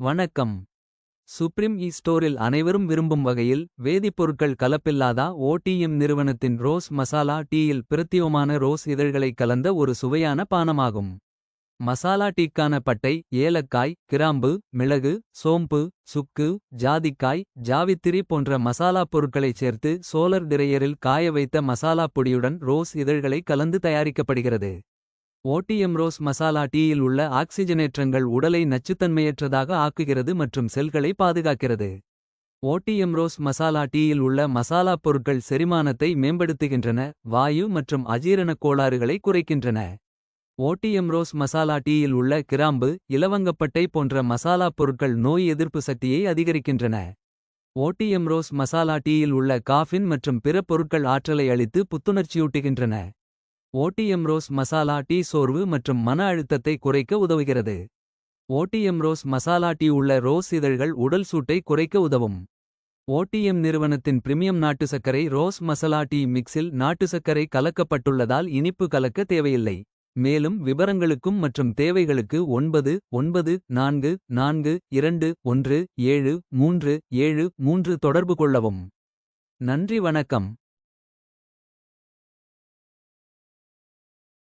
வணக்கம். சுப்ரீம் இ ஸ்டோரில் அனைவரும் விரும்பும் வகையில் வேதிப்பொருட்கள் கலப்பில்லாதா ஓடிஎம் நிறுவனத்தின் ரோஸ் மசாலா டீயில் பிரத்யேகமான ரோஸ் இதழ்களை கலந்த ஒரு சுவையான பானமாகும். மசாலா டீக்கான பட்டை ஏலக்காய் கிராம்பு மிளகு சோம்பு சுக்கு ஜாதிக்காய் ஜாவித்திரி போன்ற மசாலா பொருட்களைச் சேர்த்து சோலர் டிரையரில் காய வைத்த மசாலாப் பொடியுடன் ரோஸ் இதழ்களை கலந்து தயாரிக்கப்படுகிறது. ஓட்டியம் ரோஸ் மசாலா டீயில் உள்ள ஆக்சிஜனேற்றங்கள் உடலை நச்சுத்தன்மையற்றதாக ஆக்குகிறது மற்றும் செல்களை பாதுகாக்கிறது. ஓட்டியம் ரோஸ் மசாலா டீயில் உள்ள மசாலா பொருட்கள் செரிமானத்தை மேம்படுத்துகின்றன வாயு மற்றும் அஜீரணக் கோளாறுகளை குறைக்கின்றன. ஓட்டியம் ரோஸ் மசாலா டீயில் உள்ள கிராம்பு இலவங்கப்பட்டை போன்ற மசாலா பொருட்கள் நோய் எதிர்ப்பு சக்தியை அதிகரிக்கின்றன. ஓட்டியம் ரோஸ் மசாலா டீயில் உள்ள காஃபின் மற்றும் பிற பொருட்கள் ஆற்றலை அளித்து புத்துணர்ச்சியூட்டுகின்றன. ஓட்டியம் ரோஸ் மசாலா டீ சோர்வு மற்றும் மன அழுத்தத்தை குறைக்க உதவுகிறது. ஓட்டியம் ரோஸ் மசாலா டீ உள்ள ரோஸ் இதழ்கள் உடல் சூட்டை குறைக்க உதவும். ஓடிஎம் நிறுவனத்தின் பிரிமியம் நாட்டு சர்க்கரை ரோஸ் மசாலா டீ மிக்ஸில் நாட்டு சர்க்கரை கலக்கப்பட்டுள்ளதால் இனிப்பு கலக்க தேவையில்லை. மேலும் விவரங்களுக்கும் மற்றும் தேவைகளுக்கு ஒன்பது ஒன்பது நான்கு நான்கு இரண்டு ஒன்று ஏழு மூன்று ஏழு மூன்று தொடர்பு கொள்ளவும். நன்றி வணக்கம்.